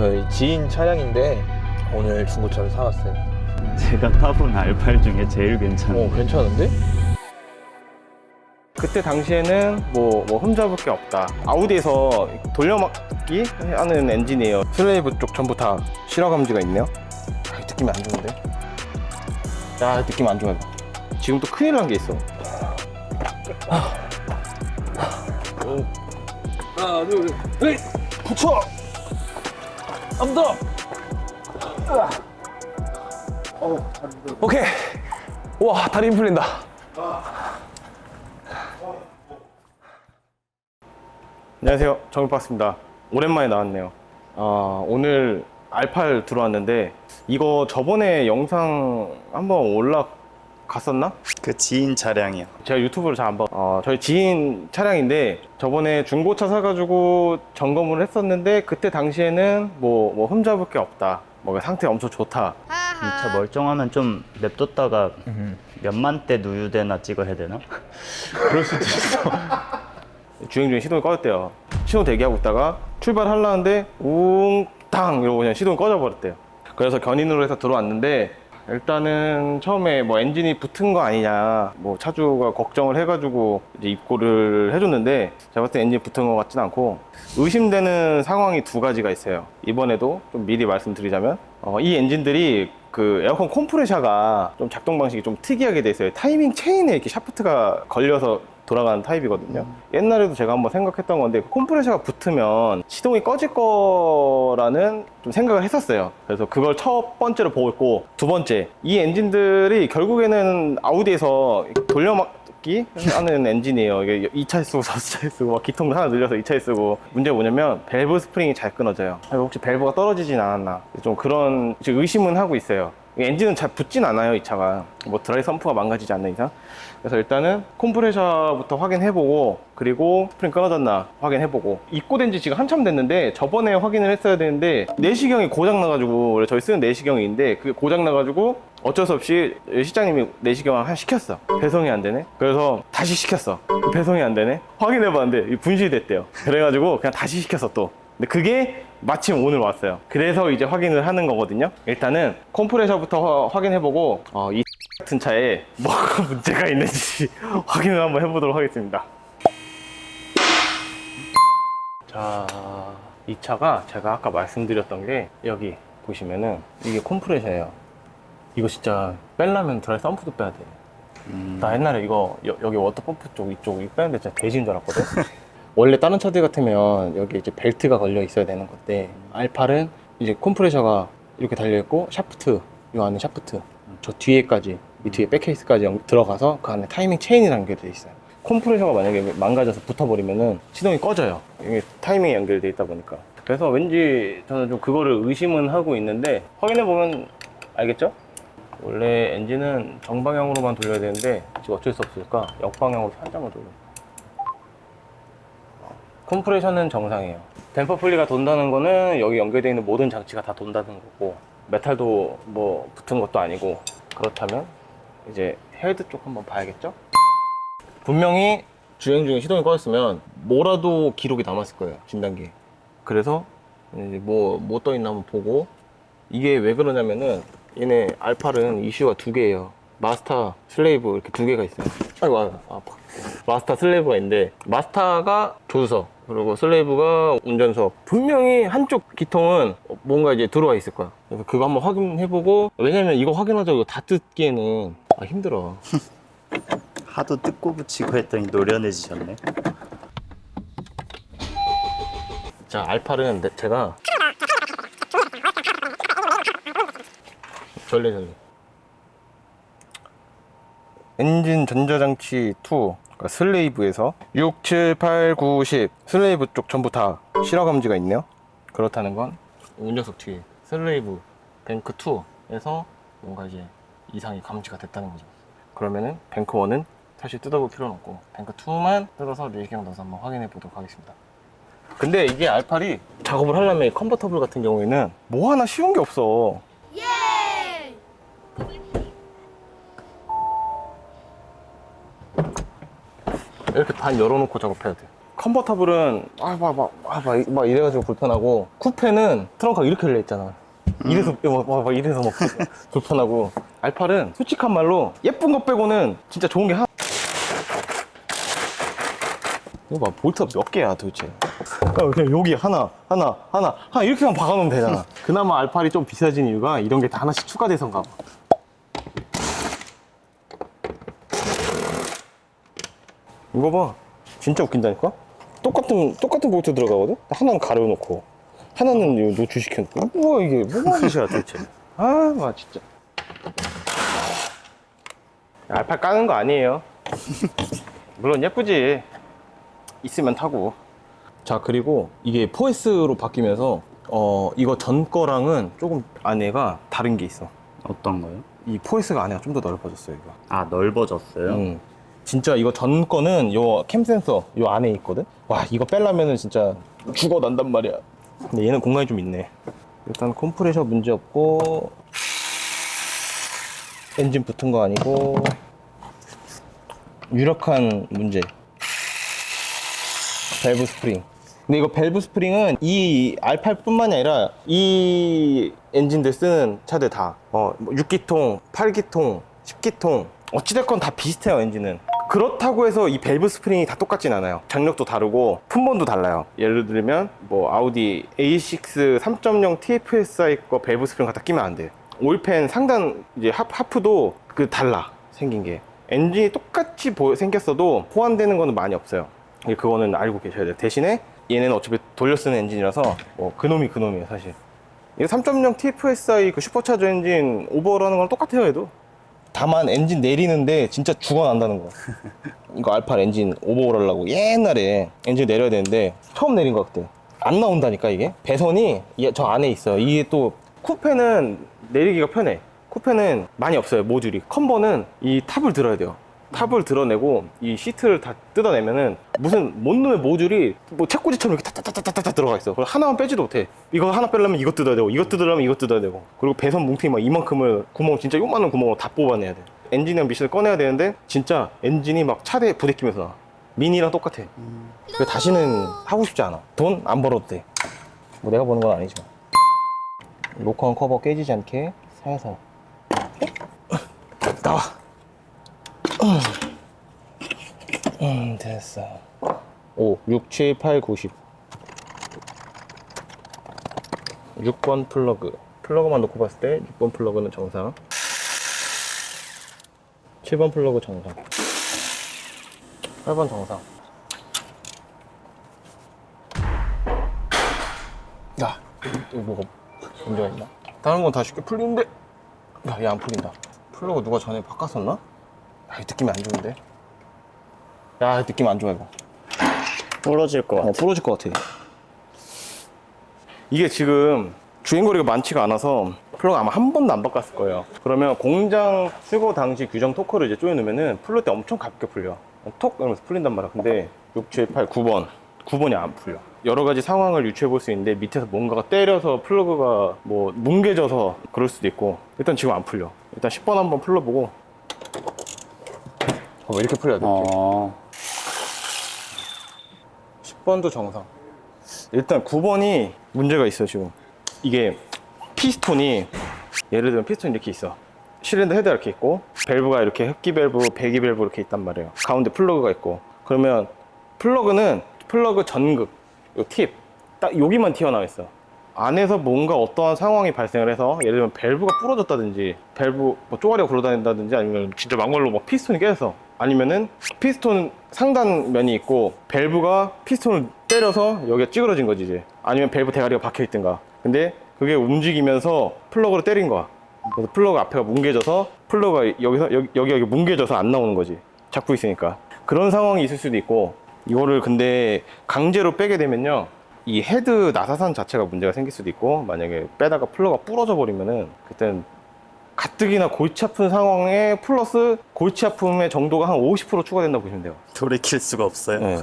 저희 지인 차량인데 오늘 중고차를 사왔어요. 제가 타본 알팔 중에 제일 괜찮은 어, 괜찮은데? 그때 당시에는 뭐, 뭐 흠잡을 게 없다. 아우디에서 돌려막기 하는 엔진이에요. 슬레이브 쪽 전부 다 실화 감지가 있네요. 아, 느낌이 안 좋은데? 야, 느낌 안 좋아요. 지금 또 큰일 난 게 있어. 하나, 둘, 셋! 붙여! 한번 더! 오케이. 와, 다리 힘 풀린다. 안녕하세요. 정일박스입니다. 오랜만에 나왔네요. 아, 오늘 R8 들어왔는데, 이거 저번에 영상 한번 올라 갔었나? 그 지인 차량이요. 제가 유튜브를 잘 안 봐. 어, 저희 지인 차량인데 저번에 중고차 사가지고 점검을 했었는데 그때 당시에는 뭐, 뭐 흠잡을 게 없다. 뭐 상태 엄청 좋다. 이 차 멀쩡하면 좀 냅뒀다가 몇만 대 누유대나 찍어야 되나? 그럴 수도 있어. 주행 중에 시동이 꺼졌대요. 시동 대기하고 있다가 출발하려는데 웅탕 이러고 그냥 시동이 꺼져버렸대요. 그래서 견인으로 해서 들어왔는데 일단은 처음에 뭐 엔진이 붙은 거 아니냐 뭐 차주가 걱정을 해가지고 이제 입고를 해줬는데 제가 봤을 때 엔진 붙은 것 같진 않고 의심되는 상황이 두 가지가 있어요. 이번에도 좀 미리 말씀드리자면 어, 이 엔진들이 그 에어컨 컴프레셔가 좀 작동 방식이 좀 특이하게 돼 있어요. 타이밍 체인에 이렇게 샤프트가 걸려서 돌아가는 타입이거든요. 옛날에도 제가 한번 생각했던 건데 그 컴프레셔가 붙으면 시동이 꺼질 거라는 좀 생각을 했었어요. 그래서 그걸 첫 번째로 보고 두 번째 이 엔진들이 결국에는 아우디에서 돌려막기 하는 엔진이에요. 이게 2차에 쓰고 4차에 쓰고 막 기통 하나 늘려서 2차에 쓰고 문제가 뭐냐면 밸브 스프링이 잘 끊어져요. 아, 혹시 밸브가 떨어지진 않았나 좀 그런 의심은 하고 있어요. 이 엔진은 잘 붙진 않아요 이 차가. 뭐 드라이 펌프가 망가지지 않는 이상. 그래서 일단은 컴프레셔부터 확인해보고 그리고 스프링 끊어졌나 확인해보고. 입고된 지 지금 한참 됐는데 저번에 확인을 했어야 되는데 내시경이 고장나가지고 원래 저희 쓰는 내시경이 있는데 그게 고장나가지고 어쩔 수 없이 시장님이 내시경을 한 시켰어. 배송이 안 되네? 그래서 다시 시켰어. 배송이 안 되네? 확인해봤는데 분실됐대요. 그래가지고 그냥 다시 시켰어 또 근데 그게 마침 오늘 왔어요. 그래서 이제 확인을 하는 거거든요. 일단은 컴프레셔부터 확인해보고 어, 이 같은 차에 뭐가 문제가 있는지 확인을 한번 해보도록 하겠습니다. 자, 이 차가 제가 아까 말씀드렸던 게 여기 보시면은 이게 컴프레셔예요. 이거 진짜 빼려면 드라이 펌프도 빼야 돼. 나 옛날에 이거 여, 기 워터펌프 쪽 이쪽 이거 빼는데 진짜 돼지인 줄 알았거든. 원래 다른 차들 같으면 여기 이제 벨트가 걸려 있어야 되는 건데 알팔은 이제 컴프레셔가 이렇게 달려 있고 샤프트 이 안에 샤프트 저 뒤에까지 이 뒤에 백케이스까지 연- 들어가서 그 안에 타이밍 체인이 연결돼 있어요. 컴프레셔가 만약에 망가져서 붙어버리면은 시동이 꺼져요. 이게 타이밍이 연결돼 있다 보니까. 그래서 왠지 저는 좀 그거를 의심은 하고 있는데 확인해 보면 알겠죠? 원래 엔진은 정방향으로만 돌려야 되는데 지금 어쩔 수 없으니까 역방향으로 살짝만 돌려. 컴프레셔는 정상이에요. 댐퍼 풀리가 돈다는 거는 여기 연결되어 있는 모든 장치가 다 돈다는 거고 메탈도 뭐 붙은 것도 아니고 그렇다면 이제 헤드 쪽 한번 봐야겠죠? 분명히 주행 중에 시동이 꺼졌으면 뭐라도 기록이 남았을 거예요 진단기에. 그래서 이제 뭐 뭐 떠 있나 한번 보고. 이게 왜 그러냐면은 얘네 알팔은 이슈가 두 개예요. 마스터 슬레이브 이렇게 두 개가 있어요. 아이고 아이고 아파 마스터 슬레이브가 있는데 마스터가 조수석 그리고 슬레이브가 운전석. 분명히 한쪽 기통은 뭔가 이제 들어와 있을 거야. 그래서 그거 한번 확인해보고 왜냐면 이거 확인하자고 이거 다 뜯기에는 아 힘들어. 하도 뜯고 붙이고 했더니 노련해지셨네. 자 내- 제가. 전래 전래 엔진 전자장치 2 그러니까 슬레이브에서 6, 7, 8, 9, 10 슬레이브 쪽 전부 다 실화 감지가 있네요. 그렇다는 건 운전석 뒤에 슬레이브 뱅크 2에서 뭔가 이제 이상이 감지가 됐다는 거죠. 그러면은 뱅크 1은 사실 뜯어볼 필요는 없고 뱅크 2만 뜯어서 내시경 넣어서 한번 확인해 보도록 하겠습니다. 근데 이게 알팔이 작업을 하려면 이 컨버터블 같은 경우에는 뭐 하나 쉬운 게 없어. 이렇게 반 열어놓고 작업해야 돼. 컨버터블은 아, 막, 막, 막, 막, 막 이래가지고 불편하고 쿠페는 트렁크가 이렇게 열려 있잖아. 이래서 막, 막, 막 이래서 막 불편하고 알팔은 솔직한 말로 예쁜 것 빼고는 진짜 좋은 게 하나. 이거 봐 볼트가 몇 개야 도대체? 아, 그냥 여기 하나, 하나, 하나, 하나 이렇게만 박아놓으면 되잖아. 그나마 알팔이 좀 비싸진 이유가 이런 게 다 하나씩 추가돼서인가 봐. 이거 봐. 진짜 웃긴다니까? 똑같은, 똑같은 볼트 들어가거든? 하나는 가려놓고, 하나는 노출시켜놓고. 뭐야, 이게. 뭐가 짓이야, 도대체. 아, 와, 진짜. 알파 까는 거 아니에요. 물론 예쁘지. 있으면 타고. 자, 그리고 이게 4S로 바뀌면서, 어, 이거 전 거랑은 조금 안에가 다른 게 있어. 어떤 거요? 이 4S가 안에가 좀 더 넓어졌어요, 이거. 아 넓어졌어요? 음. 진짜 이거 전 거는 요 캠 센서 요 안에 있거든. 와 이거 빼려면은 진짜 죽어 난단 말이야. 근데 얘는 공간이 좀 있네. 일단 컴프레셔 문제 없고 엔진 붙은 거 아니고 유력한 문제. 밸브 스프링. 근데 이거 밸브 스프링은 이 R8 뿐만이 아니라 이 엔진들 쓰는 차들 다 어, 뭐 6기통, 8기통, 10기통 어찌됐건 다 비슷해요 엔진은 그렇다고 해서 이 밸브 스프링이 다 똑같진 않아요. 장력도 다르고 품번도 달라요. 예를 들면 뭐 아우디 A6 3.0 TFSI 거 밸브 스프링 갖다 끼면 안돼 오일팬 상단 이제 하, 하프도 그 달라 생긴 게. 엔진이 똑같이 보- 생겼어도 호환되는 거는 많이 없어요. 예, 그거는 알고 계셔야 돼요. 대신에 얘네는 어차피 돌려 쓰는 엔진이라서 뭐 그놈이 그놈이에요 사실. 이거 3.0 TFSI 그 슈퍼차저 엔진 오버하는 거랑 똑같아요 얘도 다만 엔진 내리는데 진짜 죽어난다는 거 이거 알파 엔진 오버홀 하려고 옛날에 엔진 내려야 되는데 처음 내린 거 그때 안 나온다니까 이게? 배선이 이- 저 안에 있어요. 이게 또 쿠페는 내리기가 편해. 쿠페는 많이 없어요 모듈이. 컨버는 이 탑을 들어야 돼요 탑을 드러내고 이 시트를 다 뜯어내면은 무슨 뭔 놈의 모듈이 뭐 책꽂이처럼 이렇게 타타타타타 들어가 있어. 그걸 하나만 빼지도 못해. 이거 하나 빼려면 이거 뜯어야 되고, 이거 뜯으려면 이거 뜯어야 되고. 그리고 배선 뭉탱이 막 이만큼을 구멍 진짜 요만한 구멍으로 다 뽑아내야 돼. 엔진이랑 미션을 꺼내야 되는데 진짜 엔진이 막 차대에 부대끼면서 나. 미니랑 똑같아. 그래서 다시는 하고 싶지 않아. 돈 안 벌어도 돼. 뭐 내가 버는 건 아니지만. 로커한 커버 깨지지 않게 살살. 나와. 음, 됐어. 5, 6, 7, 8, 9, 10. 6번 플러그. 플러그만 놓고 봤을 때 6번 플러그는 정상. 7번 플러그 정상. 8번 정상. 야, 이거 뭐가 문제가 있나? 다른 건 다 쉽게 풀리는데, 야, 얘 안 풀린다. 플러그 누가 전에 바꿨었나? 야, 이 느낌이 안 좋은데? 야, 이 느낌 안 좋아, 이거. 부러질 것 어, 같아. 부러질 것 같아. 이게 지금 주행거리가 많지가 않아서 플러그 아마 한 번도 안 바꿨을 거예요. 그러면 공장 수거 당시 규정 토크를 이제 조여놓으면은 풀릴 때 엄청 가볍게 풀려. 톡! 이러면서 풀린단 말이야. 근데 6, 7, 8, 9번. 9번이 안 풀려. 여러 가지 상황을 유추해 볼 수 있는데 밑에서 뭔가가 때려서 플러그가 뭐 뭉개져서 그럴 수도 있고 일단 지금 안 풀려. 일단 10번 한번 풀러보고 어, 이렇게 풀려야 돼. 어, 10번도 정상. 일단 9번이 문제가 있어요, 지금. 이게 피스톤이 예를 들면 피스톤이 이렇게 있어. 실린더 헤드가 이렇게 있고 밸브가 이렇게 흡기 밸브, 배기 밸브 이렇게 있단 말이에요. 가운데 플러그가 있고 그러면 플러그는 플러그 전극, 요 팁, 딱 여기만 튀어나와 있어. 안에서 뭔가 어떠한 상황이 발생을 해서 예를 들면 밸브가 부러졌다든지 밸브 뭐 쪼가리가 굴러다닌다든지 아니면 진짜 막말로 막 피스톤이 깨졌어. 아니면은 피스톤 상단 면이 있고 밸브가 피스톤을 때려서 여기가 찌그러진 거지 이제. 아니면 밸브 대가리가 박혀 있든가. 근데 그게 움직이면서 플러그를 때린 거야. 그래서 플러그 앞에가 뭉개져서 플러그가 여기서 여기 여기, 여기 뭉개져서 안 나오는 거지. 잡고 있으니까. 그런 상황이 있을 수도 있고 이거를 근데 강제로 빼게 되면요 이 헤드 나사산 자체가 문제가 생길 수도 있고 만약에 빼다가 플러가 부러져 버리면은 그때는 가뜩이나 골치 아픈 상황에 플러스 골치 아픔의 정도가 한 50% 추가된다고 보시면 돼요. 돌이킬 수가 없어요. 네.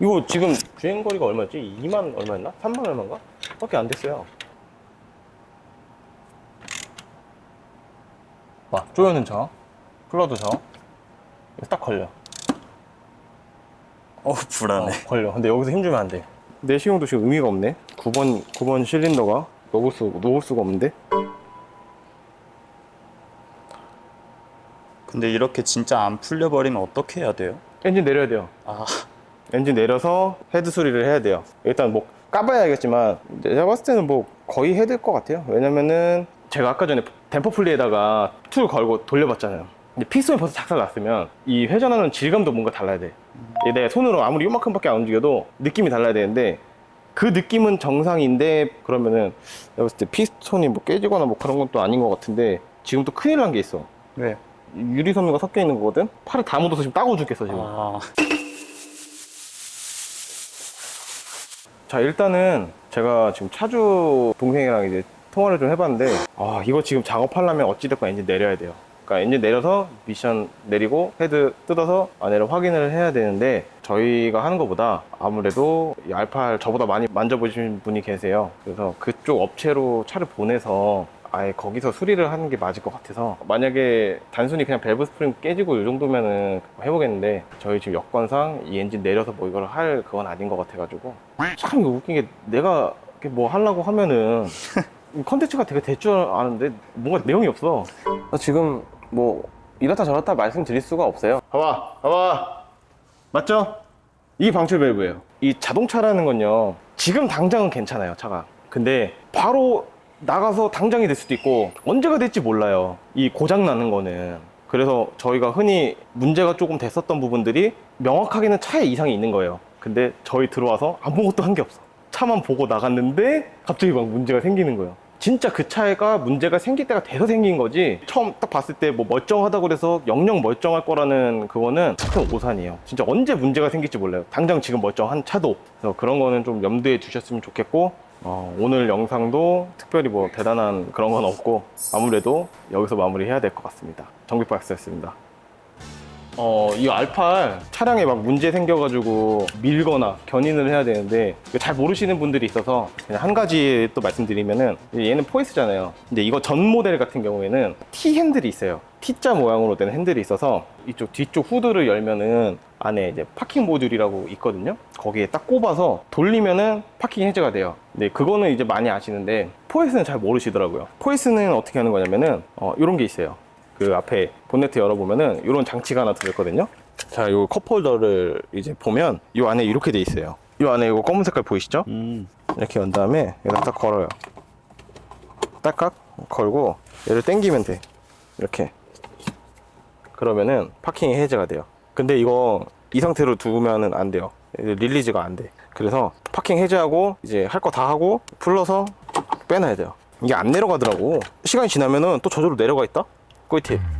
이거 지금 주행 거리가 얼마였지? 2만 얼마였나? 3만 얼마인가? 밖에 안 됐어요. 봐, 쪼여는 저, 플러도 저, 딱 걸려. 어 불안해. 걸려. 근데 여기서 힘주면 안 돼. 내시경도 지금 의미가 없네. 9번 9번 실린더가 놓을 수 놓을 수가 없는데. 근데 이렇게 진짜 안 풀려버리면 어떻게 해야 돼요? 엔진 내려야 돼요. 아 엔진 내려서 헤드 수리를 해야 돼요. 일단 뭐 까봐야 알겠지만 제가 봤을 때는 뭐 거의 해야 될것 같아요. 왜냐면은 제가 아까 전에 댐퍼 플리에다가 툴 걸고 돌려봤잖아요. 근데 피스톤이 벌써 작살 났으면 이 회전하는 질감도 뭔가 달라야 돼. 얘 내가 손으로 아무리 요만큼밖에 안 움직여도 느낌이 달라야 되는데 그 느낌은 정상인데 그러면은 내가 봤을 때 피스톤이 뭐 깨지거나 뭐 그런 건 또 아닌 것 같은데 지금 또 큰일 난 게 있어. 왜? 유리 섬유가 섞여 있는 거거든. 팔을 다 묻어서 지금 따고 죽겠어 지금. 아 자 일단은 제가 지금 차주 동생이랑 이제 통화를 좀 해봤는데 아 이거 지금 작업하려면 어찌됐건 엔진 내려야 돼요 그러니까 엔진 내려서 미션 내리고 헤드 뜯어서 안에를 확인을 해야 되는데 저희가 하는 것보다 아무래도 이 알파를 저보다 많이 만져보신 분이 계세요. 그래서 그쪽 업체로 차를 보내서 아예 거기서 수리를 하는 게 맞을 것 같아서 만약에 단순히 그냥 밸브 스프링 깨지고 이 정도면은 해보겠는데 저희 지금 여건상 이 엔진 내려서 뭐 이걸 할 그건 아닌 것 같아가지고 참 웃긴 게 내가 뭐 하려고 하면은 이 컨텐츠가 되게 될 줄 아는데 뭔가 내용이 없어 지금 뭐 이렇다 저렇다 말씀드릴 수가 없어요. 봐봐 봐봐. 맞죠? 이게 방출 밸브예요. 이 자동차라는 건요 지금 당장은 괜찮아요 차가. 근데 바로 나가서 당장이 될 수도 있고 언제가 될지 몰라요 이 고장 나는 거는. 그래서 저희가 흔히 문제가 조금 됐었던 부분들이 명확하게는 차에 이상이 있는 거예요. 근데 저희 들어와서 아무것도 한 게 없어. 차만 보고 나갔는데 갑자기 막 문제가 생기는 거예요 진짜 그 차가 문제가 생길 때가 돼서 생긴 거지. 처음 딱 봤을 때 뭐 멀쩡하다고 그래서 영영 멀쩡할 거라는 그거는 큰 오산이에요. 진짜 언제 문제가 생길지 몰라요. 당장 지금 멀쩡한 차도. 그래서 그런 거는 좀 염두에 두셨으면 좋겠고 어, 오늘 영상도 특별히 뭐 대단한 그런 건 없고 아무래도 여기서 마무리해야 될 것 같습니다. 정비박스였습니다 어, 이 알팔 차량에 막 문제 생겨가지고 밀거나 견인을 해야 되는데 잘 모르시는 분들이 있어서 그냥 한 가지 또 말씀드리면은 얘는 포이스잖아요. 근데 이거 전 모델 같은 경우에는 T 핸들이 있어요. T자 모양으로 된 핸들이 있어서 이쪽 뒤쪽 후드를 열면은 안에 이제 파킹 모듈이라고 있거든요. 거기에 딱 꼽아서 돌리면은 파킹 해제가 돼요. 근데 그거는 이제 많이 아시는데 포이스는 잘 모르시더라고요. 포이스는 어떻게 하는 거냐면은 어, 이런 게 있어요. 그 앞에 본네트 열어보면은 이런 장치가 하나 들어있거든요. 자, 요 컵홀더를 이제 보면 이 안에 이렇게 돼 있어요. 이 안에 이거 검은 색깔 보이시죠? 음. 이렇게 연 다음에 여기다 딱 걸어요. 딱딱 걸고 얘를 당기면 돼. 이렇게. 그러면은 파킹이 해제가 돼요. 근데 이거 이 상태로 두면은 안 돼요. 릴리즈가 안 돼. 그래서 파킹 해제하고 이제 할 거 다 하고 풀러서 빼놔야 돼요. 이게 안 내려가더라고. 시간이 지나면은 또 저절로 내려가 있다? 꿀팁.